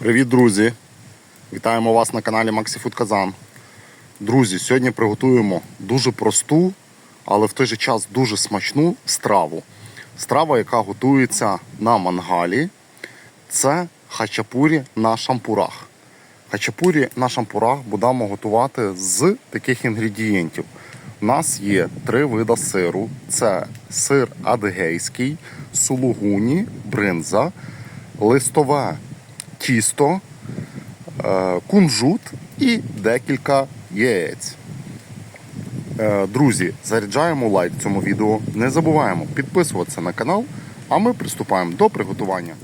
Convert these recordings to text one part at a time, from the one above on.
Привіт, друзі! Вітаємо вас на каналі Maxi Food Казан. Друзі, сьогодні приготуємо дуже просту, але в той же час дуже смачну страву. Страва, яка готується на мангалі, це хачапурі на шампурах. Хачапурі на шампурах будемо готувати з таких інгредієнтів. У нас є три види сиру: це сир адигейський, сулугуні, бринза, листове тісто, е, кунжут і декілька яєць. Е, Друзі, заряджаємо лайк цьому відео. Не забуваємо підписуватися на канал, а ми приступаємо до приготування.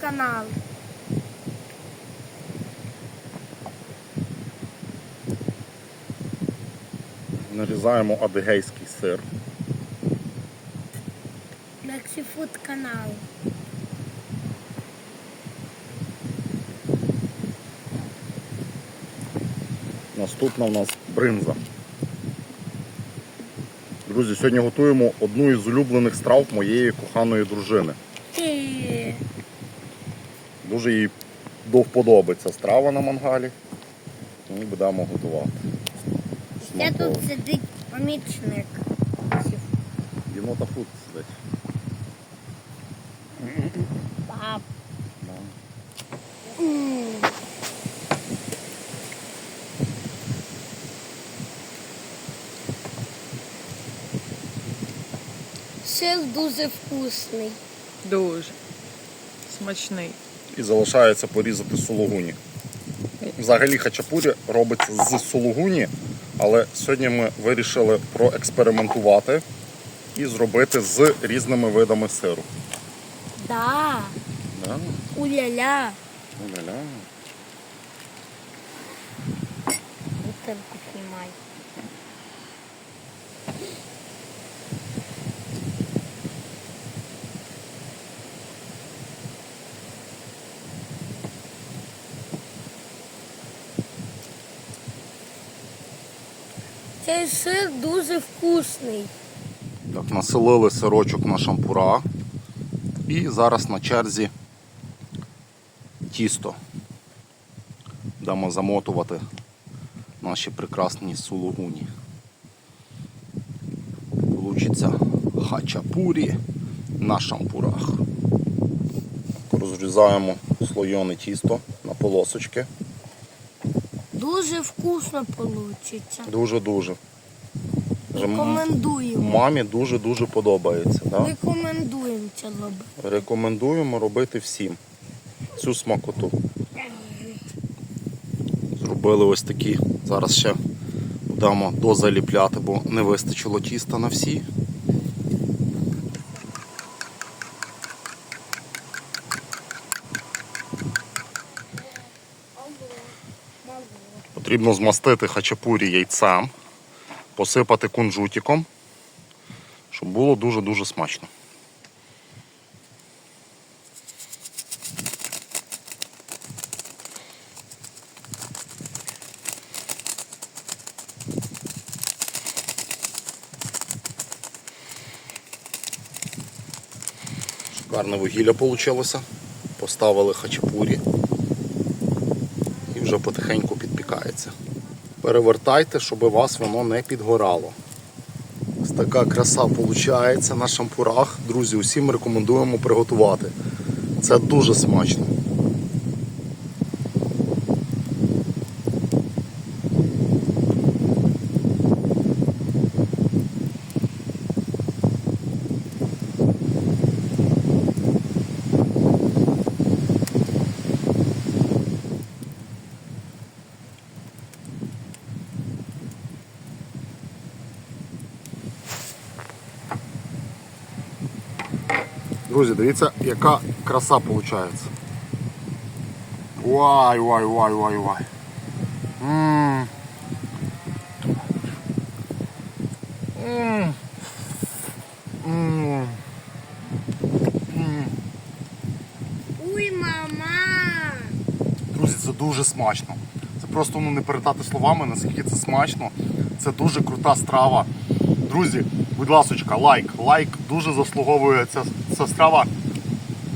Канал. Нарізаємо адигейський сир. Мексифуд канал. Наступна у нас бринза. Друзі, сьогодні готуємо одну із улюблених страв моєї коханої дружини. Дуже їй до вподоби ця страва на мангалі. І будемо готувати. Де тут сидить помічник? Єнота фуд сидить. Пап. Да. Сир дуже вкусний. Дуже смачний. І залишається порізати сулугуні. Взагалі хачапурі робиться з сулугуні, але сьогодні ми вирішили проекспериментувати і зробити з різними видами сиру. Да. Да? Уля-ля. Ля-ля. Бутылку снимай. Цей сир дуже вкусний. Так, населили сирочок на шампура. І зараз на черзі тісто. Будемо замотувати наші прекрасні сулугуні. Получиться хачапурі на шампурах. Розрізаємо слойоне тісто на полосочки. Дуже вкусно получиться. Дуже-дуже. Рекомендуємо. Мамі дуже-дуже подобається. Да? Рекомендуємо це робити. Рекомендуємо робити всім цю смакоту. Зробили ось такі. Зараз ще будемо дозаліпляти, бо не вистачило тіста на всі. Потрібно змастити хачапурі яйцем, посипати кунжутиком, щоб було дуже-дуже смачно. Шикарне вугілля вийшло. Поставили хачапурі вже потихеньку підпікається. Перевертайте, щоб вас воно не підгорало. Ось така краса виходить на шампурах. Друзі, усім рекомендуємо приготувати. Це дуже смачно. Друзі, дивіться, яка краса виходить. Вай, вай, вай, вай, вай. Уй, мама! Друзі, це дуже смачно. Це просто ну, не передати словами, наскільки це смачно. Це дуже крута страва. Друзі, будь ласочка, лайк. Лайк дуже заслуговує ця, ця страва.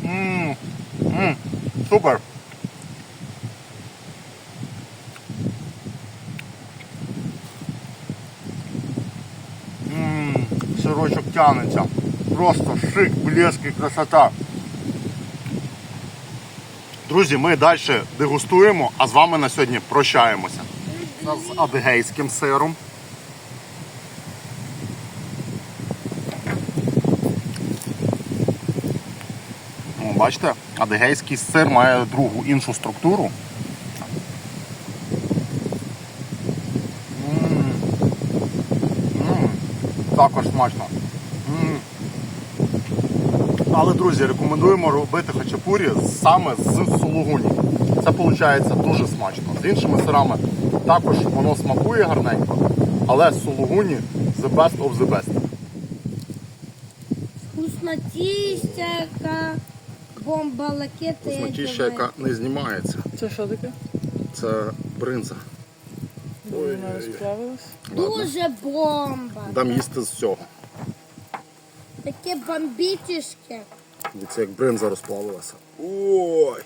М, м, супер. М, Сирочок тянеться. Просто шик, блеск і красота. Друзі, ми далі дегустуємо, а з вами на сьогодні прощаємося. З адигейським сиром. Бачите, адигейський сир має другу іншу структуру. Також смачно. Але, друзі, рекомендуємо робити хачапурі саме з сулугуні. Це виходить дуже смачно. З іншими сирами також воно смакує гарненько, але з сулугуні the best of the best. Вкуснотища, яка бомба лакети. Смачіща, яка не знімається. Це що таке? Це бринза. Вона розплавилась. Дуже бомба. Дам їсти з цього. Таке бомбітішке. Дивіться, як бринза розплавилася. Ой!